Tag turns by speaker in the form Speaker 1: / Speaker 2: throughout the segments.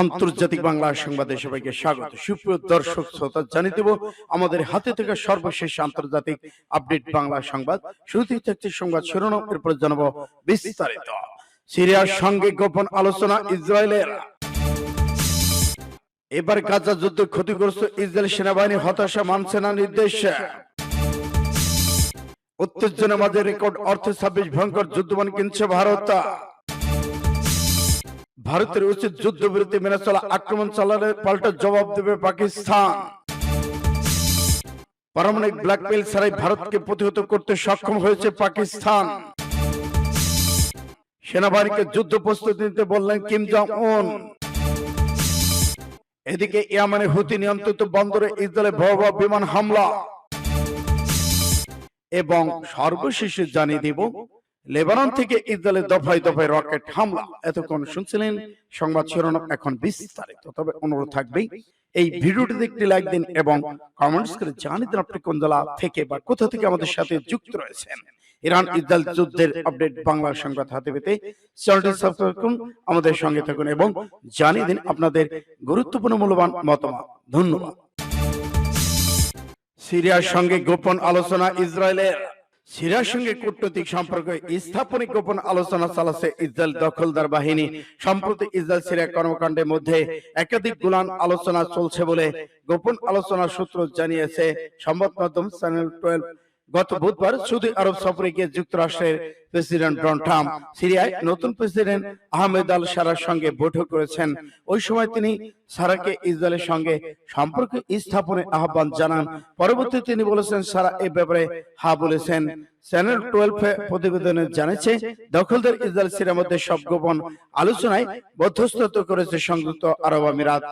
Speaker 1: আন্তর্জাতিক বাংলা সংবাদে সবাইকে স্বাগত। সুপ্রিয় দর্শক, শ্রোতা, জানিয়ে দেব, আমাদের হাতে থেকে সর্বশেষ আন্তর্জাতিক আপডেট বাংলা সংবাদ। শুরুতেই থাকছে সংবাদ শিরোনাম, এরপর জানাব বিস্তারিত। সিরিয়ার সঙ্গে গোপন আলোচনা ইসরায়েলের। এবার গাজা যুদ্ধ ক্ষতিগ্রস্ত ইসরায়েল সেনাবাহিনী হতাশা মানছে না নির্দেশ। উত্তেজনা মাঝে রেকর্ড অর্থ ছাব্বিশ ভয়ঙ্কর যুদ্ধবান কিনছে ভারত। ভারতের উচিত যুদ্ধবিরতি মেনে চলা আক্রমণ চালালে পাল্টা জবাব দেবে পাকিস্তান। পারমাণবিক ব্ল্যাকমেইল ছাড়াই ভারতকে প্রতিহত করতে সক্ষম হয়েছে পাকিস্তান। সেনাবাহিনীকে যুদ্ধ প্রস্তুতি নিতে বললেন কিম জং উন এদিকে ইয়ামানে হুতি নিয়ন্ত্রিত বন্দরে ইসরায়েলে ভয়াবহ বিমান হামলা। এবং সর্বশেষে জানিয়ে দিব লেবানন থেকে ইসরায়েলে দফায় দফায় রকেট হামলা। এতক্ষণ শুনছিলেন সংবাদ শিরোনাম এখন বিস্তারিত। তবে অনুরোধ থাকবে এই ভিডিওটিতে একটি লাইক দিন এবং কমেন্টস করে জানিয়ে দিন আপনি কোন জেলা থেকে বা কোথা থেকে আমাদের সাথে যুক্ত রয়েছেন। ইরান ইসরায়েল যুদ্ধের আপডেট বাংলা সংবাদ হাতে পেতে চ্যানেলটি সাবস্ক্রাইব করুন, আমাদের সঙ্গে থাকুন এবং জানিয়ে দিন আপনাদের গুরুত্বপূর্ণ মূল্যবান মতামত। ধন্যবাদ। সিরিয়ার সঙ্গে গোপন আলোচনা ইসরায়েলের। সিরিয়ার সঙ্গে কূটনৈতিক সম্পর্ক স্থাপনে গোপন আলোচনা চালাচ্ছে ইসরায়েল দখলদার বাহিনী। সম্প্রতি ইসরায়েল সিরিয়া কর্মকাণ্ডের মধ্যে একাধিক গুলান আলোচনা চলছে বলে গোপন আলোচনা সূত্র জানিয়েছে। সংবাদ মাধ্যম চ্যানেল টুয়েলভ গত বুধবার সৌদি আরব সফরে গিয়ে যুক্তরাষ্ট্রের প্রেসিডেন্ট ডোনাল্ড ট্রাম্প সিরিয়ায় নতুন প্রেসিডেন্ট আহমেদ আল সারার সঙ্গে বৈঠক করেছেন। ওই সময় তিনি সারাকে ইসরায়েলের সঙ্গে সম্পর্ক স্থাপনে আহ্বান জানান। পরবর্তী তিনি বলেছেন সারা এ ব্যাপারে হা বলেছেন। চ্যানেল টুয়েলভ প্রতিবেদনে জানিয়েছে দখলদার ইসরায়েল সিরিয়ার মধ্যে সব গোপন আলোচনায় মধ্যস্থতা করেছে সংযুক্ত আরব আমিরাত।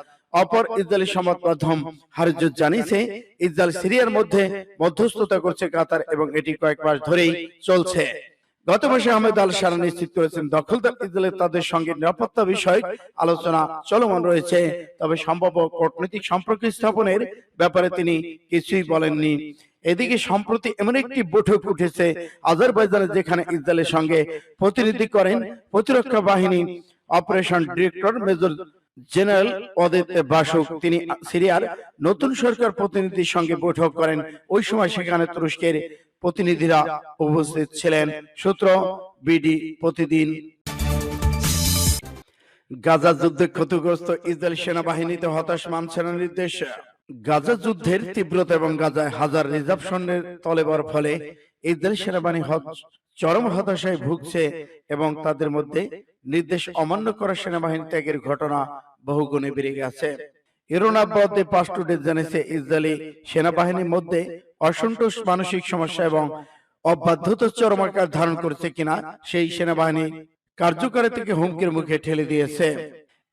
Speaker 1: অপর ইসরায়েলি সংবাদ মাধ্যম হারিজুত জানিয়েছে, ইসরায়েল সিরিয়ার মধ্যে মধ্যস্থতা করছে কাতার এবং এটি কয়েক মাস ধরেই চলছে। গত মাসে আহমেদ আল সারা নিশ্চিত করেছেন দখলদার ইসরায়েল তাদের সঙ্গে নিরাপত্তা বিষয়ক আলোচনা চলমান রয়েছে, তবে সম্ভাব্য কূটনৈতিক সম্পর্ক স্থাপনের ব্যাপারে তিনি কিছুই বলেননি। এদিকে সম্প্রতি এমন একটি বৈঠক উঠেছে আজারবাইজানে যেখানে ইসরায়েলের সঙ্গে প্রতিনিধি করেন প্রতিরক্ষা বাহিনী operation director major general Oded Basiuk তিনি সিরিয়ার নতুন সরকার প্রতিনিধির সঙ্গে বৈঠক করেন। ওই সময় সেখানে তুরস্কের প্রতিনিধিরা উপস্থিত ছিলেন। সূত্র বিডি প্রতিদিন। গাজা যুদ্ধে ক্ষতিগ্রস্ত ইসরায়েল সেনাবাহিনীতে হতাশ মানছে না নির্দেশ। গাজা যুদ্ধের তীব্রতা এবং গাজায় হাজার রিজার্ভ সৈন্যের তলেবার ফলে ইসরায়েল সেনাবাহিনী চরম হতাশায় ভুগছে এবং তাদের মধ্যে নির্দেশ অমান্য করা সেনাবাহিনী ত্যাগের ঘটনা বহুগুণে বেড়ে গেছে। পাস্টুডে জানিয়েছে ইসরায়েলি সেনাবাহিনীর মধ্যে অসন্তোষ মানসিক সমস্যা এবং অবাধ্যতা চরম আকার ধারণ করেছে কিনা সেই সেনাবাহিনী কার্যকরী থেকে হুমকির মুখে ঠেলে দিয়েছে।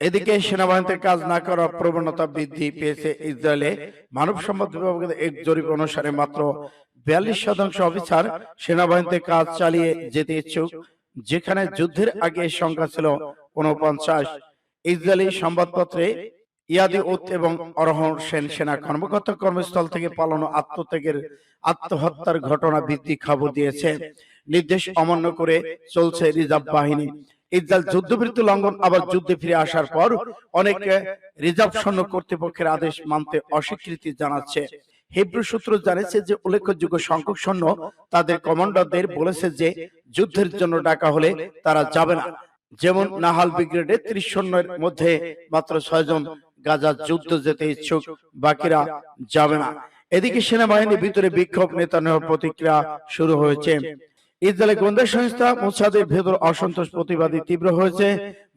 Speaker 1: এদিকে সেনাবাহিনীতে কাজ না করার প্রবণতা বৃদ্ধি পেয়েছে ইসরায়েলে। মানব সম্পদ বিভাগের এক জরিপ অনুসারে মাত্র বিয়াল্লিশ শতাংশ অফিসার সেনাবাহিনীতে কাজ চালিয়ে যেতে ইচ্ছুক, যেখানে যুদ্ধের আগে সংখ্যা ছিল উনপঞ্চাশ ইসরায়েলি সংবাদপত্রে ইয়াদি উত এবং অরহন সেন সেনা কর্মকর্তা কর্মস্থল থেকে পালানো আত্মত্যাগের আত্মহত্যার ঘটনা ভিত্তিক খবর দিয়েছে। নির্দেশ অমান্য করে চলছে রিজার্ভ বাহিনী। ইসরায়েল যুদ্ধবিরতি লঙ্ঘন, আবার যুদ্ধে ফিরে আসার পর অনেক রিজার্ভ সৈন্য কর্তৃপক্ষের আদেশ মানতে অস্বীকৃতি জানাচ্ছে। হিব্রু সূত্র জানিয়েছে যে উল্লেখযোগ্য সংখ্যক সৈন্য তাদের কমান্ডারদের বলেছে যে যুদ্ধের জন্য ডাকা হলে তারা যাবে না। যেমন নাহাল ব্রিগেডে ত্রিশ সৈন্যের মধ্যে মাত্র ছয়জন গাজা যুদ্ধ যেতে ইচ্ছুক, বাকিরা যাবে না। এদিকে সেনাবাহিনীর ভিতরে বিক্ষোভ নেতা নেওয়ার প্রতিক্রিয়া শুরু হয়েছে। ইসরায়েলের গোয়েন্দা সংস্থা মোসাদের ভেতর অসন্তোষ প্রতিবাদী তীব্র হয়েছে।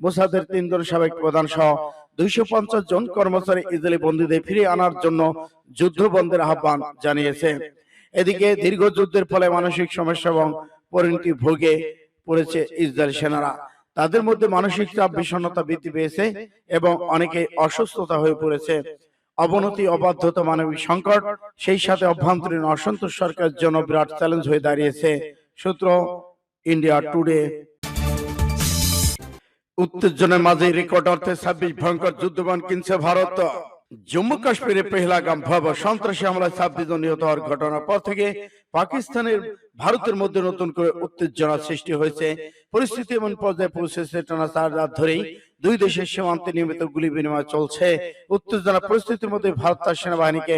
Speaker 1: মোসাদের তিনজন সাবেক প্রধান সহ দুইশো পঞ্চাশ জন কর্মচারী ইসরায়েলি বন্দীদের ফিরিয়ে আনার জন্য যুদ্ধ বন্ধের আহ্বান জানিয়েছে। এদিকে দীর্ঘ যুদ্ধের ফলে মানসিক সমস্যা এবং পরিণতি ভোগে পড়েছে ইসরায়েল সেনারা। তাদের মধ্যে মানসিক চাপ, বিষণ্ণতা বৃদ্ধি পেয়েছে এবং অনেকে অসুস্থতা হয়ে পড়েছে। অবনতি, অবাধ্যতা, মানবিক সংকট, সেই সাথে অভ্যন্তরীণ অসন্তোষ সরকারের জন্য বিরাট চ্যালেঞ্জ হয়ে দাঁড়িয়েছে। সূত্র ইন্ডিয়া টুডে। উত্তেজনার মাঝে রেকর্ড অর্থে ছাব্বিশ ভয়ঙ্কর যুদ্ধবান কিনছে ভারত। জম্মু কাশ্মীরে পেহলাগাম ভয়াবহ সন্ত্রাসী হামলায় ছাব্বিশ জন নিহত হওয়ার ঘটনার পর থেকে পাকিস্তানের ভারতের মধ্যে নতুন করে উত্তেজনা সৃষ্টি হয়েছে। পরিস্থিতি এমন পর্যায়ে পৌঁছেছে টানা চার রাত ধরেই দুই দেশের সীমান্তে নিয়মিত গুলি বিনিময় চলছে। উত্তেজনা পরিস্থিতির মধ্যে ভারত তার সেনাবাহিনীকে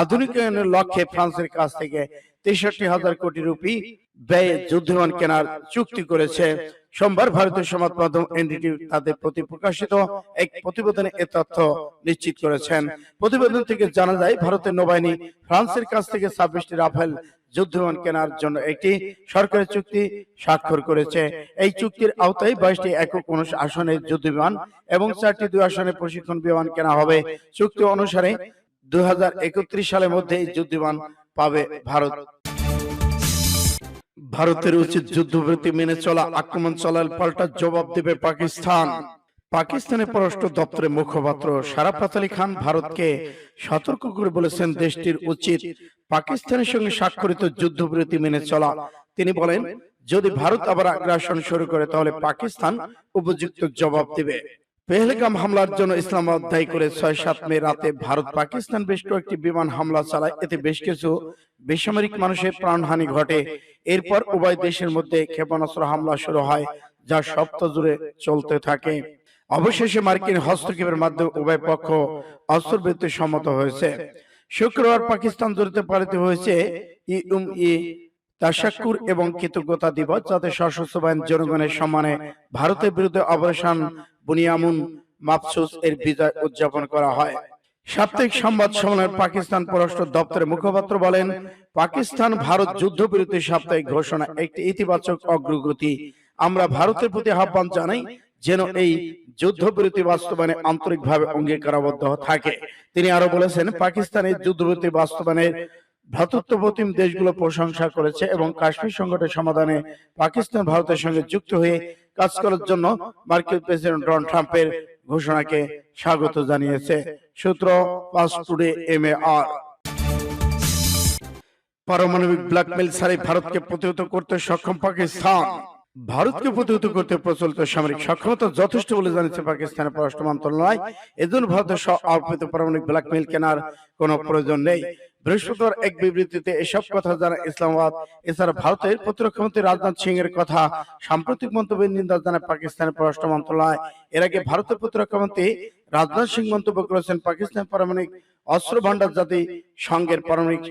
Speaker 1: আধুনিকায়নের লক্ষ্যে ফ্রান্সের কাছ থেকে তেষট্টি হাজার কোটি রুপি ব্যয়ে যুদ্ধবিমান কেনার চুক্তি করেছে। সোমবার ভারতীয় সংবাদ মাধ্যম এনডিটি তাদের প্রতি প্রকাশিত এক প্রতিবেদনে এ তথ্য নিশ্চিত করেছেন। প্রতিবেদন থেকে জানা যায় ভারতের নৌবাহিনী ফ্রান্সের কাছ থেকে ছাব্বিশটি রাফেল যুদ্ধবিমান কেনার জন্য একটি সরকারি চুক্তি স্বাক্ষর করেছে। এই চুক্তির আওতায় বাইশটি একক আসনের যুদ্ধবিমান এবং চারটি দুই আসনের প্রশিক্ষণ বিমান কেনা হবে চুক্তি অনুসারে দুই হাজার একত্রিশ সালের মধ্যে এই যুদ্ধবিমান পাবে ভারত ভারতের উচিত যুদ্ধবিরতি মেনে চলা আক্রমণ চলার পাল্টা জবাব দেবে পাকিস্তান। পাকিস্তানের পররাষ্ট্র দপ্তরের মুখপাত্র সারাফাত আলী খান ভারতকে সতর্ক করে বলেছেন দেশটির উচিত পাকিস্তানের সঙ্গে স্বাক্ষরিত যুদ্ধবিরতি মেনে চলা। তিনি বলেন যদি ভারত আবার আগ্রাসন শুরু করে তাহলে পাকিস্তান উপযুক্ত জবাব দেবে। পেহলগাম হামলার জন্য ইসলামাবাদ দায়ী করে ছয় সাত মে রাতে ভারত পাকিস্তান বেশ কয়েকটি বিমান হামলা চালায়। এতে বেশ কিছু বেসামরিক মানুষের প্রাণহানি ঘটে। এরপর উভয় দেশের মধ্যে ক্ষেপণাস্ত্র হামলা শুরু হয়, যা সপ্তাহ জুড়ে চলতে থাকে। অবশেষে মার্কিন হস্তক্ষেপের মাধ্যমে উভয় পক্ষ অস্ত্রবিরতি সম্মত হয়েছে। শুক্রবার পাকিস্তান জড়িত পালিত হয়েছে ইউম ই তাশাক্কুর এবং কৃতজ্ঞতা দিবস, যাতে সশস্ত্র বাহিনী জনগণের সম্মানে ভারতের বিরুদ্ধে অপারেশন বুনিয়ামুন মাপসুস এর বিজয় উদযাপন করা হয়। সাপ্তাহিক সংবাদ সম্মেলনে পাকিস্তান পররাষ্ট্র দপ্তরের মুখপাত্র বলেন, পাকিস্তান ভারত যুদ্ধবিরতি সাপ্তাহিক ঘোষণা একটি ইতিবাচক অগ্রগতি। আমরা ভারতের প্রতি আহ্বান জানাই যেন এই যুদ্ধবিরতি বাস্তবায়নে আন্তরিকভাবে অঙ্গীকারাবদ্ধ থাকে। তিনি আরও বলেছেন পাকিস্তানের যুদ্ধবিরতি বাস্তবায়নের ভ্রাতৃত্বপ্রতিম দেশগুলো প্রশংসা করেছে এবং কাশ্মীর সংকটের সমাধানে পাকিস্তান ভারতের সঙ্গে যুক্ত হয়ে কাজ করার জন্য মার্কিন প্রেসিডেন্ট ডোনাল্ড ট্রাম্পের ঘোষণাকে স্বাগত জানিয়েছে সূত্র পাঁচ টুডে এম এ আর। পারমাণবিক ব্ল্যাকমেল ছাড়াই ভারতকে প্রতিহত করতে সক্ষম পাকিস্তান। ভারতকে প্রতিহত করতে প্রচলিত সামরিক সক্ষমতা যথেষ্ট বলে জানিয়েছে পাকিস্তানের পররাষ্ট্র মন্ত্রণালয়। এজন্য ভারতের স্ব আরোপিত পারমাণবিক ব্ল্যাকমেল কেনার কোনো প্রয়োজন নেই। বৃহস্পতিবার এক বিবৃতিতে এসব কথা জানা ইসলামাবাদ। এছাড়া ভারতের প্রতিরক্ষা মন্ত্রী রাজনাথ সিং এর কথা সাম্প্রতিক মন্তব্যের নিন্দা জানায় পাকিস্তানের পররাষ্ট্র মন্ত্রণালয়। এর আগে ভারতের প্রতিরক্ষা মন্ত্রী রাজনাথ সিং মন্তব্য করেছেন পাকিস্তান পারমাণবিক অস্ত্র ভান্ডার জাতি সংঘের পারমাণবিক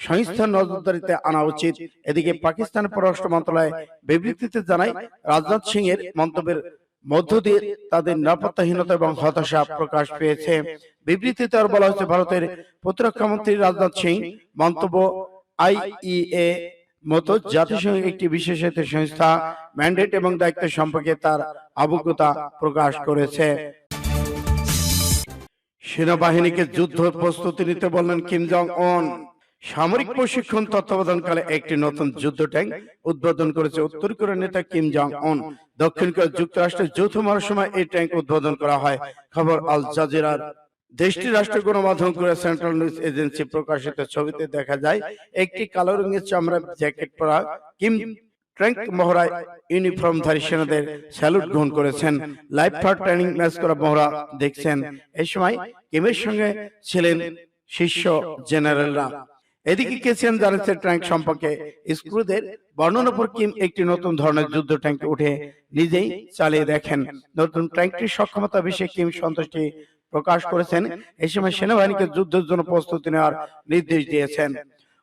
Speaker 1: সংস্থার নজরদারিতে আনা উচিত। এদিকে পাকিস্তান পররাষ্ট্র মন্ত্রণালয় বিবৃতিতে জানায়, রাজনাথ সিং এর মন্তব্যের মধ্য দিয়ে তাদের নিরাপত্তাহীনতা এবং হতাশা প্রকাশ পেয়েছে। বিবৃতিতে আর বলা হয়েছে ভারতের প্রতিরক্ষা মন্ত্রী রাজনাথ সিং মন্তব্য আইইএ মতো জাতিসংঘের একটি বিশেষায়িত সংস্থা ম্যান্ডেট এবং দায়িত্ব সম্পর্কে তার অবজ্ঞতা প্রকাশ করেছে। সেনাবাহিনীকে যুদ্ধ প্রস্তুতি নিতে বললেন কিম জং উন সামরিক প্রশিক্ষণ তত্ত্বাবধানকালে একটি নতুন যুদ্ধ ট্যাঙ্ক উদ্বোধন করেছে উত্তর কোরিয়ার নেতা কিম জং উন দক্ষিণ কোরিয়া যুক্তরাষ্ট্রের যৌথ মহাসময় এই ট্যাঙ্ক উদ্বোধন করা হয়। খবর আল জাজিরার। দেশটির রাষ্ট্রীয় গণমাধ্যম কোরিয়া সেন্ট্রাল নিউজ এজেন্সি প্রকাশিত ছবিতে দেখা যায়, একটি কালো রঙের চামড়া, জ্যাকেট পরা কিম ট্র্যাঙ্ক মহড়ায় ইউনিফর্মধারী সেনাদের স্যালুট গ্রহণ করেছেন। লাইভ ফার ট্রেনিং ম্যাচ করা মহড়া দেখছেন। এই সময় কিমের সঙ্গে ছিলেন শীর্ষ জেনারেলরা। এদিকে কেসিয়ান জানিয়েছে ট্যাঙ্ক সম্পর্কে স্ক্রুদের বর্ণনা পর কিম একটি নতুন ধরনের যুদ্ধ ট্যাঙ্ক উঠে নিজেই চালিয়ে দেখেন। নতুন ট্যাঙ্কটির সক্ষমতা বিষয়ে কিম সন্তুষ্টি প্রকাশ করেছেন। এই সময় সেনাবাহিনীকে যুদ্ধের জন্য প্রস্তুতি নেওয়ার নির্দেশ দিয়েছেন।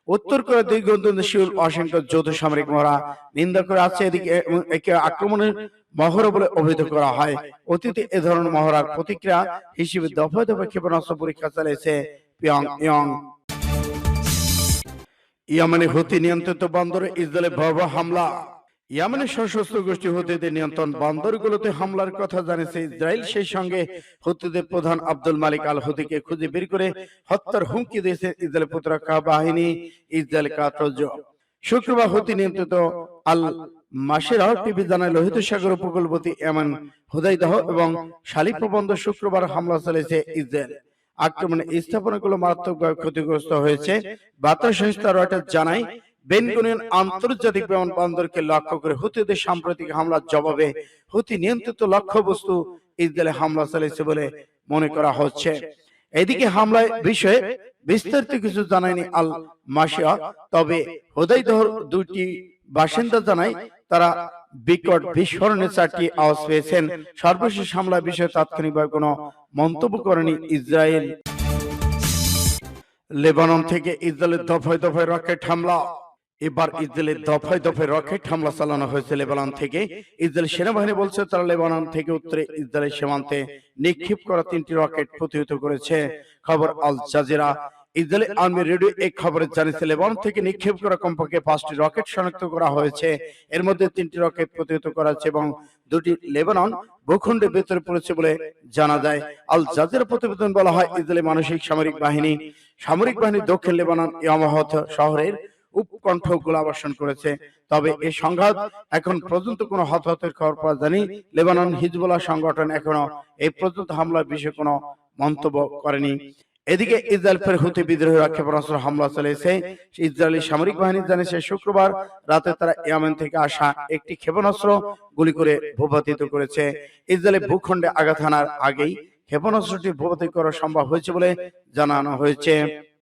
Speaker 1: উত্তর কোরিয়া দুই গন্তব্যশীল ওয়াশিংটন যৌথ সামরিক মহড়া নিন্দা করে আছে এদিকে একে আক্রমণের মহড়া বলে অভিহিত করা হয়। অতীতে এ ধরনের মহড়ার প্রতিক্রিয়া হিসেবে দফায় দফায় ক্ষেপণাস্ত্র পরীক্ষা চালিয়েছে পিয়ং ইয়ং ইয়ামানে হুতি নিয়ন্ত্রিত বন্দরে ইসরায়েলের ভয়াবহ হামলা। ইয়ামানের সশস্ত্র গোষ্ঠী হুতিদের নিয়ন্ত্রণ বন্দরগুলোতে হামলার কথা জানিয়েছে ইসরায়েল। সেই সঙ্গে হুতিদের প্রধান আব্দুল মালিক আল হুতিকে খুঁজে বের করে হত্যার হুমকি দিয়েছে ইসরায়েল প্রতিরক্ষা বাহিনী ইসরায়েল কাতজ শুক্রবার হুতি নিয়ন্ত্রিত আল মাসের টিভি জানায়, লোহিত সাগর উপকূলবর্তী এমন হুদাইদাহ এবং শালিপ্র বন্দর শুক্রবার হামলা চালিয়েছে ইসরায়েল। আক্রমণে স্থাপনাগুলো মারাত্মকভাবে ক্ষতিগ্রস্ত হয়েছে। বার্তা সংস্থা রয়টার্স জানায়, বেনগুনিয়ন আন্তর্জাতিক বিমানবন্দরকে লক্ষ্য করে হুতিদের সাম্প্রতিক হামলার জবাবে হুতি নিয়ন্ত্রিত লক্ষ্যবস্তু ইসরায়েলে হামলা চালিয়েছে বলে মনে করা হচ্ছে। এদিকে হামলায় বিষয়ে বিস্তারিত কিছু জানায়নি আল মাসিয়া তবে হুদাইদহর দুটি বাসিন্দা জানায় তারা বিকট বিস্ফোরণের চারটি আওয়াজ পেয়েছেন। সর্বশেষ হামলা বিষয়ে তাৎক্ষণিকভাবে কোনো মন্তব্য করেনি ইসরায়েল। লেবানন থেকে ইসরায়েলের দফায় দফায় রকেট হামলা। এবার ইসরায়েলের দফায় দফায় রকেট হামলা চালানো হয়েছে লেবানন থেকে। ইসরায়েল সেনাবাহিনী বলছে, তারা লেবানন থেকে উত্তরে ইসরায়েলের সীমান্তে নিক্ষেপ করা তিনটি রকেট প্রতিহত করেছে। খবর Al Jazeera. Israeli army radio এই খবরে জানিয়েছে লেবানন থেকে নিক্ষেপ করা কমপক্ষে পাঁচটি রকেট শনাক্ত করা হয়েছে। এর মধ্যে তিনটি রকেট প্রতিহত করা হয়েছে এবং দুটি লেবানন ভূখণ্ডের ভেতরে পড়েছে বলে জানা যায়। আল জাজিরা প্রতিবেদন বলা হয় ইসরায়েলি মানসিক সামরিক বাহিনী সামরিক বাহিনী দক্ষিণ লেবানন ইয়ামাহত শহরের উপকণ্ঠ গোলাবর্ষণ করেছে। তবে এই সংঘাত এখন পর্যন্ত কোনো হতাহতের খবর পাওয়া যায়নি। লেবানন হিজবুল্লাহ সংগঠন এখনও এই পর্যন্ত হামলার বিষয়ে কোনো মন্তব্য করেনি। এদিকে ইসরায়েল হুতি বিদ্রোহীরা ক্ষেপণাস্ত্র হামলা চালিয়েছে। ইসরায়েলি সামরিক বাহিনী জানিয়েছে, শুক্রবার রাতে তারা ইয়ামেন থেকে আসা একটি ক্ষেপণাস্ত্র গুলি করে ভূপাতিত করেছে। ইসরায়েলি ভূখণ্ডে আঘাত হানার আগেই ক্ষেপণাস্ত্রটি ভূপাতিত করা সম্ভব হয়েছে বলে জানানো হয়েছে।